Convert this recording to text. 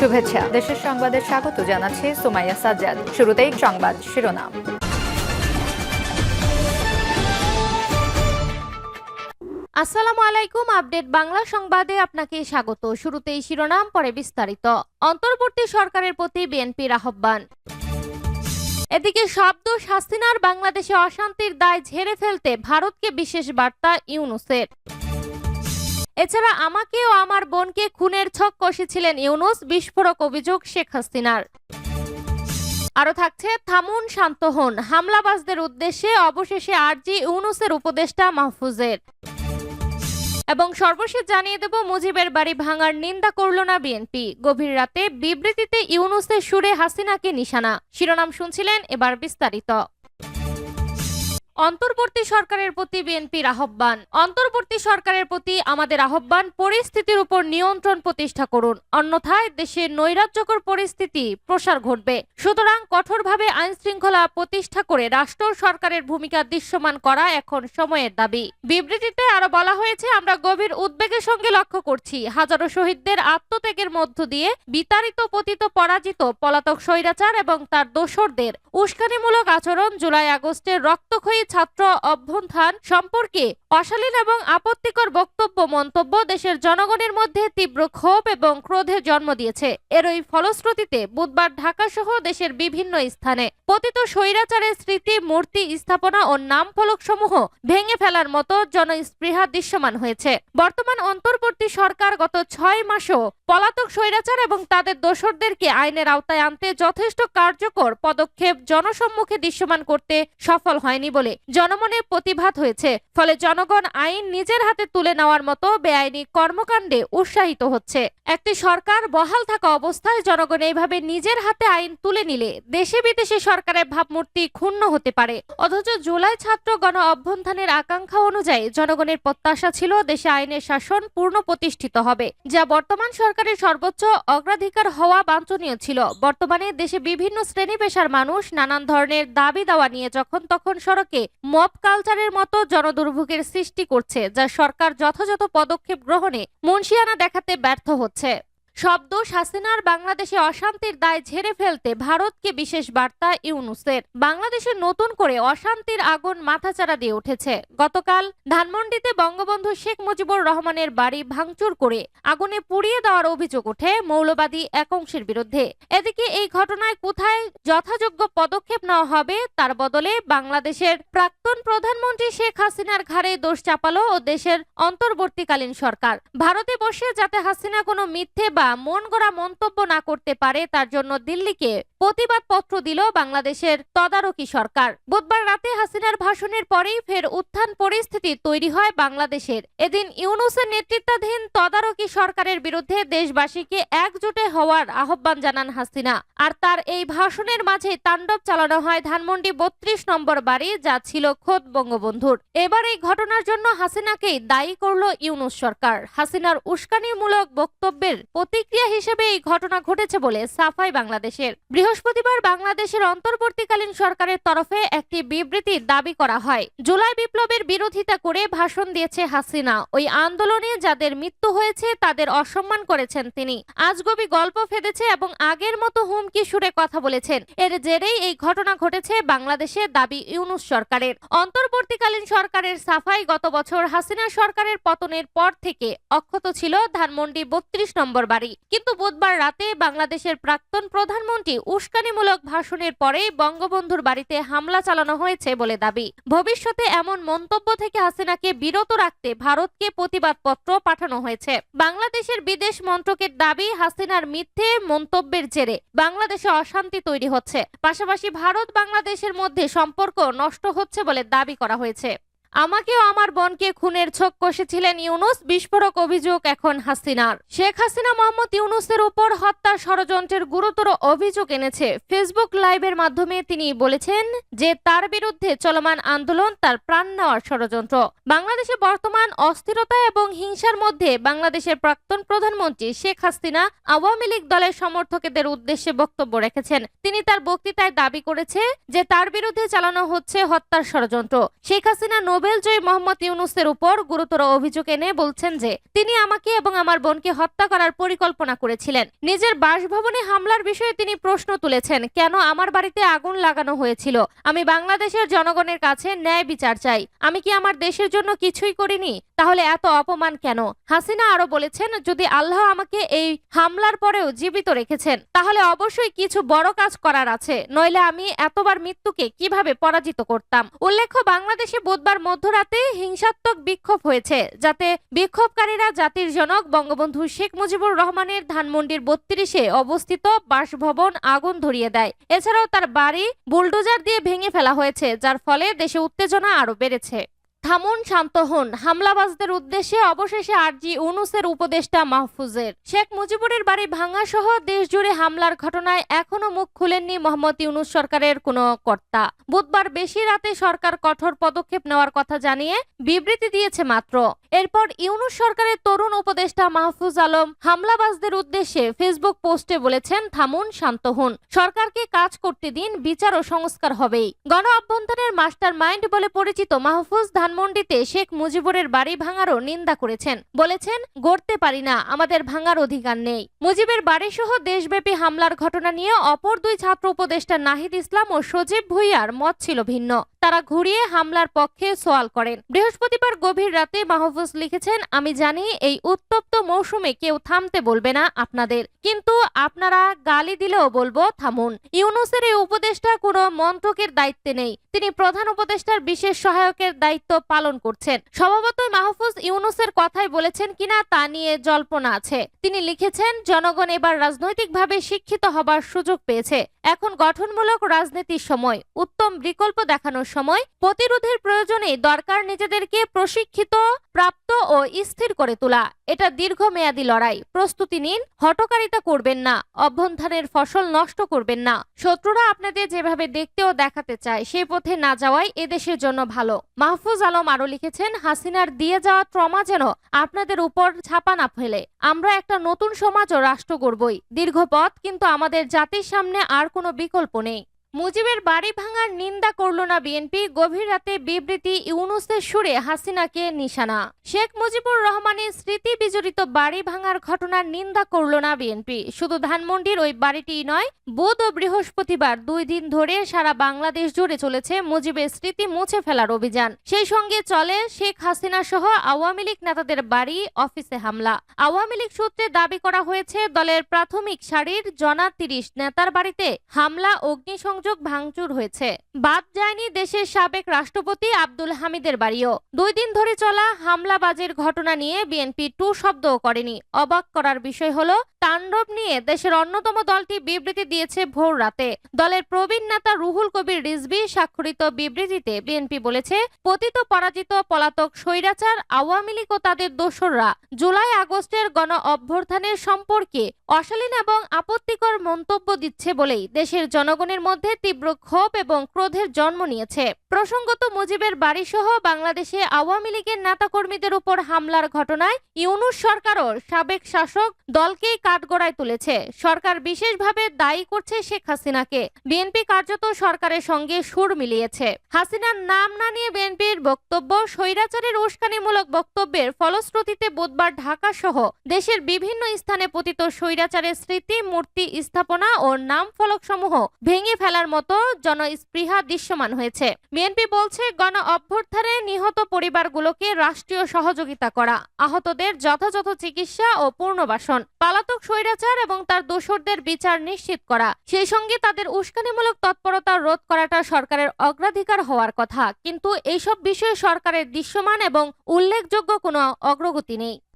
শুভেচ্ছা। দেশের সংবাদে স্বাগত জানাচ্ছি সোমাইয়া সাজ্জাদ। শুরুতেই সংবাদ শিরোনাম। আসসালামু আলাইকুম, আপডেট বাংলা সংবাদে আপনাকে স্বাগত। শুরুতেই শিরোনাম, পরে বিস্তারিত। অন্তর্বর্তী সরকারের প্রতি বিএনপির আহ্বান। এদিকে শব্দ শাস্তিনার বাংলাদেশে অশান্তির দায় ঝেড়ে ফেলতে ভারতকে বিশেষ বার্তা ইউনুসের। এছাড়া আমাকে ও আমার বোনকে খুনের ছক কষেছিলেন ইউনুস, বিস্ফোরক অভিযোগ শেখ হাসিনার। আরও থাকছে, থামুন, শান্ত হন। হামলাবাজদের উদ্দেশ্যে অবশেষে আরজি ইউনুসের উপদেষ্টা মাহফুজের। এবং সর্বশেষ জানিয়ে দেব, মুজিবের বাড়ি ভাঙার নিন্দা করল না বিএনপি। গভীর রাতে বিবৃতিতে ইউনুসের সুরে হাসিনাকে নিশানা। শিরোনাম শুনছিলেন এবার বিস্তারিত। অন্তর্বর্তী সরকারের প্রতি বিএনপির আহ্বান। অন্তর্বর্তী সরকারের প্রতি আমাদের আহ্বান, পরিস্থিতির উপর নিয়ন্ত্রণ প্রতিষ্ঠা করুন। অন্যথায় দেশে নৈরাজ্যকর পরিস্থিতি প্রসার ঘটবে। সুতরাং কঠোরভাবে আইন শৃঙ্খলা প্রতিষ্ঠা করে রাষ্ট্র সরকারের ভূমিকা দৃশ্যমান করা এখন সময়ের দাবি। বিবৃতিতে আরও বলা হয়েছে, আমরা গভীর উদ্বেগের সঙ্গে লক্ষ্য করছি। হাজারো শহীদদের আত্মত্যাগের মধ্য দিয়ে বিতাড়িত, পতিত, পরাজিত পলাতক স্বৈরাচার এবং তার দোসরদের উস্কানিমূলক আচরণ জুলাই আগস্টের রক্তক্ষয়ী ছাত্র অভ্যন্থান সম্পর্কে অশালীন এবং আপত্তিকর বক্তব্য, মন্তব্য দেশের জনগণের মধ্যে তীব্র ক্ষোভ এবং ক্রোধের জন্ম দিয়েছে। এরই ফলশ্রুতিতে বুধবার ঢাকা সহ দেশের বিভিন্ন স্থানে পতিত স্বৈরাচারের স্মৃতি, মূর্তি স্থাপনা ও নাম ফলক সমূহ ভেঙে ফেলার মতো জনস্পৃহা দৃশ্যমান হয়েছে। বর্তমান অন্তর্বর্তী সরকার গত ছয় মাসও পলাতক স্বৈরাচার এবং তাদের দোসরদেরকে আইনের আওতায় আনতে যথেষ্ট কার্যকর পদক্ষেপ জনসম্মুখে দৃশ্যমান করতে সফল হয়নি বলে জনমনে প্রতিভাত হয়েছে। ফলে জনগণ আইন নিজের হাতে তুলে নেওয়ার মতো বেআইনি কর্মকাণ্ডে উৎসাহিত হচ্ছে। একটি সরকার বহাল থাকা অবস্থায় জনগণ এইভাবে নিজের হাতে আইন তুলে নিলে দেশে বিদেশে সরকারের ভাবমূর্তি ক্ষুণ্ণ হতে পারে। অথচ জুলাই ছাত্র গণ অভ্যন্থানের আকাঙ্ক্ষা অনুযায়ী জনগণের প্রত্যাশা ছিল দেশে আইনের শাসন পূর্ণ প্রতিষ্ঠিত হবে, যা বর্তমান সরকারের সর্বোচ্চ অগ্রাধিকার হওয়া বাঞ্ছনীয় ছিল। বর্তমানে দেশে বিভিন্ন শ্রেণি পেশার মানুষ নানান ধরনের দাবি দাওয়া নিয়ে যখন তখন সড়কে মব কালচারের মতো জনদুর্ভোগের সৃষ্টি করছে যা সরকার যথাযথ পদক্ষেপ গ্রহণে মুন্সিয়ানা দেখাতে ব্যর্থ হচ্ছে। শব্দ হাসিনার বাংলাদেশে অশান্তির দায় ঝেড়ে ফেলতে ভারতকে বিশেষ বার্তা ইউনুসের। বাংলাদেশে নতুন করে অশান্তির আগুন মাথাচাড়া দিয়ে উঠেছে। গতকাল ধানমন্ডিতে বঙ্গবন্ধু শেখ মুজিবুর রহমানের বাড়ি ভাঙচুর করে আগুনে পুড়িয়ে দেওয়ার অভিযোগ ওঠে মৌলবাদী এক অংশের বিরুদ্ধে। এদিকে এই ঘটনায় কোথায় যথাযোগ্য পদক্ষেপ নেওয়া হবে তার বদলে বাংলাদেশের প্রাক্তন প্রধানমন্ত্রী শেখ হাসিনার ঘাড়ে দোষ চাপালো ও দেশের অন্তর্বর্তীকালীন সরকার। ভারতে বসে যাতে হাসিনা কোনো মিথ্যে বা মন গড়া মন্তব্য না করতে পারে তার জন্য দিল্লিকে প্রতিবাদ পত্র দিল বাংলাদেশের তদারকি সরকার। বুধবার রাতে হাসিনার ভাষণের পরেই ফের উত্থান পরিস্থিতি তৈরি হয় বাংলাদেশের। এদিন ইউনুসের নেতৃত্বাধীন তদারকি সরকারের বিরুদ্ধে দেশবাসীকে একজোটে হওয়ার আহ্বান জানান হাসিনা। আর তার এই ভাষণের মাঝে তাণ্ডব চালানো হয় ধানমন্ডি বত্রিশ নম্বর বাড়ি, যা ছিল খোদ বঙ্গবন্ধুর। এবার এই ঘটনার জন্য হাসিনাকেই দায়ী করল ইউনুস সরকার। হাসিনার উস্কানিমূলক বক্তব্যের প্রতিক্রিয়া হিসেবে এই ঘটনা ঘটেছে বলে সাফাই বাংলাদেশের। বৃহস্পতিবার বাংলাদেশের অন্তর্বর্তীকালীন সরকারের তরফে একটি বিবৃতির দাবি করা হয়। জুলাই বিপ্লবের বিরোধিতা করে ভাষণ দিয়েছে হাসিনা। ওই আন্দোলনে যাদের মৃত্যু হয়েছে, তাদের অসম্মান করেছেন তিনি। আজগবি গল্প ফেদেছে এবং আগের মতো হুমকি সুরে কথা বলেছেন। এর জেরেই এই ঘটনা ঘটেছে বাংলাদেশে, দাবি ইউনুস সরকারের। অন্তর্বর্তীকালীন সরকারের সাফাই গত বছর হাসিনা সরকারের পতনের পর থেকে অক্ষত ছিল ধানমন্ডি বত্রিশ নম্বর বাড়ি কিন্তু বুধবার রাতে বাংলাদেশের প্রাক্তন প্রধানমন্ত্রী উস্কানিমূলক ভাষণের পরে বঙ্গবন্ধুর বাড়িতে হামলা চালানো হয়েছে বলে দাবি। ভবিষ্যতে এমন মন্তব্য থেকে হাসিনাকে বিরত রাখতে ভারতকে প্রতিবাদপত্র পাঠানো হয়েছে। বাংলাদেশের বিদেশ মন্ত্রকের দাবি, হাসিনার মিথ্যে মন্তব্যের জেরে বাংলাদেশে অশান্তি তৈরি হচ্ছে। পাশাপাশি ভারত বাংলাদেশের মধ্যে সম্পর্ক নষ্ট হচ্ছে বলে দাবি করা হয়েছে। আমাকেও আমার বোনকে খুনের ছোক কষেছিলেন ইউনুস, বিস্ফোরক অভিযোগ এখন হাসিনার। শেখ হাসিনা মোহাম্মদ ইউনুসের উপর হত্যার ষড়যন্ত্রের গুরুতর অভিযোগ এনেছে। ফেসবুক লাইভের মাধ্যমে তিনি বলেছেন যে তার বিরুদ্ধে চলমান আন্দোলন তার প্রাণ নেওয়ার ষড়যন্ত্র। বাংলাদেশে বর্তমান অস্থিরতা এবং হিংসার মধ্যে বাংলাদেশের প্রাক্তন প্রধানমন্ত্রী শেখ হাসিনা আওয়ামী লীগ দলের সমর্থকদের উদ্দেশ্যে বক্তব্য রেখেছেন। তিনি তার বক্তৃতায় দাবি করেছে যে তার বিরুদ্ধে চালানো হচ্ছে হত্যার ষড়যন্ত্র। শেখ হাসিনা নোবেলজয়ী মোহাম্মদ ইউনুসের উপর গুরুতর অভিযোগ এনে বলছেন যে, তিনি আমাকে এবং আমার বোনকে হত্যা করার পরিকল্পনা করেছিলেন। নিজের বাসভবনে হামলার বিষয়ে তিনি প্রশ্ন তুলেছেন, কেন আমার বাড়িতে আগুন লাগানো হয়েছিল? আমি বাংলাদেশের জনগণের কাছে ন্যায় বিচার চাই। আমি কি আমার দেশের জন্য কিছুই করিনি? তাহলে এত অপমান কেন? হাসিনা আরও বলেছেন, যদি আল্লাহ আমাকে এই হামলার পরেও জীবিত রেখেছেন, তাহলে অবশ্যই কিছু বড় কাজ করার আছে। নইলে আমি এতবার মৃত্যুকে কীভাবে পরাজিত করতাম? উল্লেখ্য, বাংলাদেশে বুধবার মধ্যরাতে হিংসাত্মক বিক্ষোভ হয়েছে, যাতে বিক্ষোভকারীরা জাতির জনক বঙ্গবন্ধু শেখ মুজিবুর রহমানের ধানমন্ডির বত্রিশে অবস্থিত বাসভবন আগুন ধরিয়ে দেয়। এছাড়াও তার বাড়ি বুলডোজার দিয়ে ভেঙে ফেলা হয়েছে, যার ফলে দেশে উত্তেজনা আরও বেড়েছে। থামুন, শান্ত হন। হামলাবাজদের উদ্দেশ্যে অবশেষে আরজি উনুসের উপদেষ্টা মাহফুজের। শেখ মুজিবুরের বাড়ি ভাঙা সহ দেশ জুড়ে হামলার ঘটনায় এখনও মুখ খুলেননি মোহাম্মদ ইউনুস সরকারের কোনো কর্তা। বুধবার বেশি রাতে সরকার কঠোর পদক্ষেপ নেওয়ার কথা জানিয়ে বিবৃতি দিয়েছে মাত্র। এরপর ইউনুস সরকারের তরুণ উপদেষ্টা মাহফুজ আলম হামলাবাজদের উদ্দেশ্যে ফেসবুক পোস্টে বলেছেন, থামুন, শান্ত হন। সরকারকে কাজ করতে দিন, বিচার ও সংস্কার হবেই। গণ অভ্যন্তরের মাস্টার মাইন্ড বলে পরিচিত মাহফুজ ধানমন্ডিতে শেখ মুজিবুরের বাড়ি ভাঙারও নিন্দা করেছেন। বলেছেন, গড়তে পারি না, আমাদের ভাঙার অধিকার নেই। মুজিবের বাড়ি সহ দেশব্যাপী হামলার ঘটনা নিয়ে অপর দুই ছাত্র উপদেষ্টা নাহিদ ইসলাম ও সজীব ভুইয়ার মত ছিল ভিন্ন। তারা ঘুরিয়ে হামলার পক্ষে সোয়াল করেন। বৃহস্পতিবার গভীর রাতে মাহফুজ লিখেছেন, আমি জানি এই উত্তপ্ত মৌসুমে কেউ থামতে বলবে না আপনাদের, কিন্তু আপনারা গালি দিলেও বলব থামুন। ইউনুসের এই উপদেষ্টা কোনো মন্ত্রকের দায়িত্বে নেই। তিনি প্রধান উপদেষ্টার বিশেষ সহায়কের দায়িত্ব পালন করছেন। স্বভাবতই মাহফুজ ইউনুসের কথাই বলেছেন কিনা তা নিয়ে জল্পনা আছে। তিনি লিখেছেন, জনগণ এবার রাজনৈতিকভাবে শিক্ষিত হবার সুযোগ পেয়েছে। এখন গঠনমূলক রাজনীতির সময়। উত্তম বিকল্প দেখানোর সময় প্রতিরোধের প্রয়োজনে দরকার নিজেদেরকে প্রশিক্ষিত, প্রাপ্ত ও স্থির করে তোলা। এটা দীর্ঘমেয়াদী লড়াই। প্রস্তুতি নিন, হটকারিতা করবেন না অভ্যন্থানের ফসল নষ্ট করবেন না। শত্রুরা আপনাদের যেভাবে দেখতে ও দেখাতে চায়, সেই পথে না যাওয়াই এদেশের জন্য ভালো। মাহফুজ আলম আরও লিখেছেন, হাসিনার দিয়ে যাওয়া ট্রমা যেন আপনাদের উপর ছাপা না ফেলে। আমরা একটা নতুন সমাজ ও রাষ্ট্র গড়বই। দীর্ঘ পথ, কিন্তু আমাদের জাতির সামনে আর কোনো বিকল্প নেই। মুজিবের বাড়ি ভাঙার নিন্দা করল না বিএনপি। গভীর রাতে বিবৃতি, ইউনুসের সুরে হাসিনাকে নিশানা। শেখ মুজিবুর রহমানের স্মৃতি বিজড়িত বাড়ি ভাঙার ঘটনার নিন্দা করল না বিএনপি। শুধু ধানমন্ডির ওই বাড়িটি নয়, বুধ ও বৃহস্পতিবার দুই দিন ধরে সারা বাংলাদেশ জুড়ে চলেছে মুজিবের স্মৃতি মুছে ফেলার অভিযান। সেই সঙ্গে চলে শেখ হাসিনা সহ আওয়ামী লীগ নেতাদের বাড়ি, অফিসে হামলা। আওয়ামী লীগ সূত্রে দাবি করা হয়েছে, দলের প্রাথমিক সারির জনা তিরিশ নেতার বাড়িতে হামলা অগ্নিসংযোগ ভাঙচুর হয়েছে। বাদ যায়নি দেশের সাবেক রাষ্ট্রপতি আব্দুল হামিদের বাড়িও। দুই দিন ধরে চলা হামলাবাজের ঘটনা নিয়ে বিএনপি টু শব্দও করেনি। অবাক করার বিষয় হলো, তাণ্ডব নিয়ে দেশের অন্যতম দলটি বিবৃতি দিয়েছে ভোর রাতে। দলের প্রবীণ নেতা রুহুল কবির রিজভি স্বাক্ষরিত বিবৃতিতে বিএনপি বলেছে, পতিত পরাজিত পলাতক স্বৈরাচার আওয়ামী লীগ ও তাদের দোসররা জুলাই আগস্টের গণ অভ্যর্থানের সম্পর্কে অশালীন এবং আপত্তিকর মন্তব্য দিচ্ছে বলেই দেশের জনগণের মধ্যে তীব্র ক্ষোভ এবং ক্রোধের জন্ম নিয়েছে। প্রসঙ্গত মুজিবের বাড়িসহ বাংলাদেশে আওয়ামী লীগের নেতাকর্মীদের উপর হামলার ঘটনায় ইউনুস সরকারও সাবেক শাসক দলকেই কাঠগড়ায় তুলেছে। সরকার বিশেষভাবে দায়ী করছে শেখ হাসিনাকে। বিএনপি কার্যত সরকারের সঙ্গে সুর মিলিয়েছে। হাসিনার নাম না নিয়ে বিএনপির বক্তব্য, স্বৈরাচারের উস্কানিমূলক বক্তব্যের ফলশ্রুতিতে বুধবার ঢাকা সহ দেশের বিভিন্ন স্থানে পতিত স্বৈরাচারের স্মৃতি, মূর্তি স্থাপনা ও নাম ফলক সমূহ ভেঙে ফেলার মতো জনস্পৃহা দৃশ্যমান হয়েছে। বিএনপি বলছে, গণ অভ্যর্থনে নিহত পরিবারগুলোকে রাষ্ট্রীয় সহযোগিতা করা, আহতদের যথাযথ চিকিৎসা ও পুনর্বাসন, পালাতক স্বৈরাচার এবং তার দোসরদের বিচার নিশ্চিত করা, সেই সঙ্গে তাদের উস্কানিমূলক তৎপরতা রোধ করাটা সরকারের অগ্রাধিকার হওয়ার কথা। কিন্তু এইসব বিষয়ে সরকারের দৃশ্যমান এবং উল্লেখযোগ্য কোনো অগ্রগতি নেই।